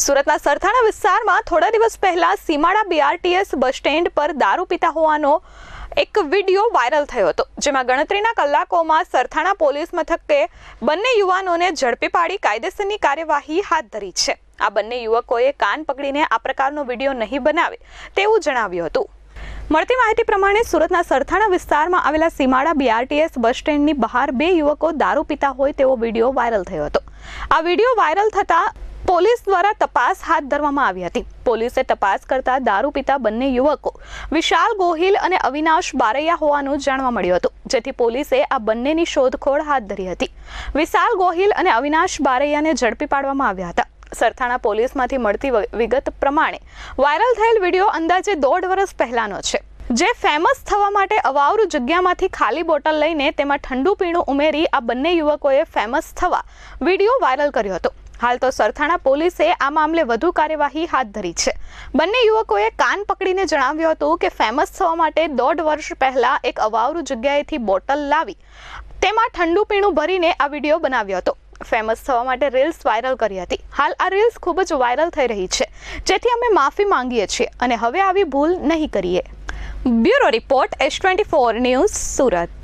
સુરતના સરથાણા વિસ્તારમાં થોડા દિવસ પહેલા સીમાડા બીઆરટીએસ બસ સ્ટેન્ડ પર દારૂ પીતા હોવાનો એક વીડિયો વાયરલ થયો હતો, જેમાં ગણતરીના કલાકોમાં સરથાણા પોલીસ મથકે બંને યુવાનોને ઝડપી પાડી કાયદેસરની કાર્યવાહી હાથ ધરી છે. આ બંને યુવકોએ કાન પકડીને આ પ્રકારનો વીડિયો નહીં બનાવે તેવું જણાવ્યું હતું. મળતી માહિતી પ્રમાણે સુરતના સરથાણા વિસ્તારમાં આવેલા સીમાડા બીઆરટીએસ બસ સ્ટેન્ડની બહાર બે યુવકો દારૂ પીતા હોય તેવો વીડિયો વાયરલ થયો હતો. આ વીડિયો વાયરલ થતા પોલીસ દ્વારા તપાસ હાથ ધરવામાં આવી હતી. પોલીસે તપાસ કરતા દારૂ પીતા બંને યુવકો વિશાલ ગોહિલ અને અવિનાશ બારૈયા હોવાનું જાણવા મળ્યું હતું, જેથી પોલીસે આ બંનેની શોધખોળ હાથ ધરી હતી. વિશાલ ગોહિલ અને અવિનાશ બારૈયાને ઝડપી પાડવામાં આવ્યા હતા. સરથાણા પોલીસમાંથી મળતી વિગત પ્રમાણે વાયરલ થયેલ વીડિયો અંદાજે દોઢ વર્ષ પહેલાનો છે. જે ફેમસ થવા માટે અવાવરુ જગ્યામાંથી ખાલી બોટલ લઈને તેમાં ઠંડુ પીણું ઉમેરી આ બંને યુવકોએ ફેમસ થવા વીડિયો વાયરલ કર્યો હતો. હાલ તો સરથાણા પોલીસે આ મામલે વધુ કાર્યવાહી હાથ ધરી છે. બંને યુવકોએ કાન પકડીને જણાવ્યું હતું કે ફેમસ થવા માટે દોઢ વર્ષ પહેલા એક અવાવરું જગ્યાએથી બોટલ લાવી તેમાં ઠંડુ પીણું ભરીને આ વીડિયો બનાવ્યો હતો. ફેમસ થવા માટે રીલ્સ વાયરલ કરી હતી. હાલ આ રીલ્સ ખૂબ જ વાયરલ થઈ રહી છે. જેથી અમે માફી માંગીએ છીએ અને હવે આવી ભૂલ નહીં કરીએ. Bureau report S twenty four news Surat.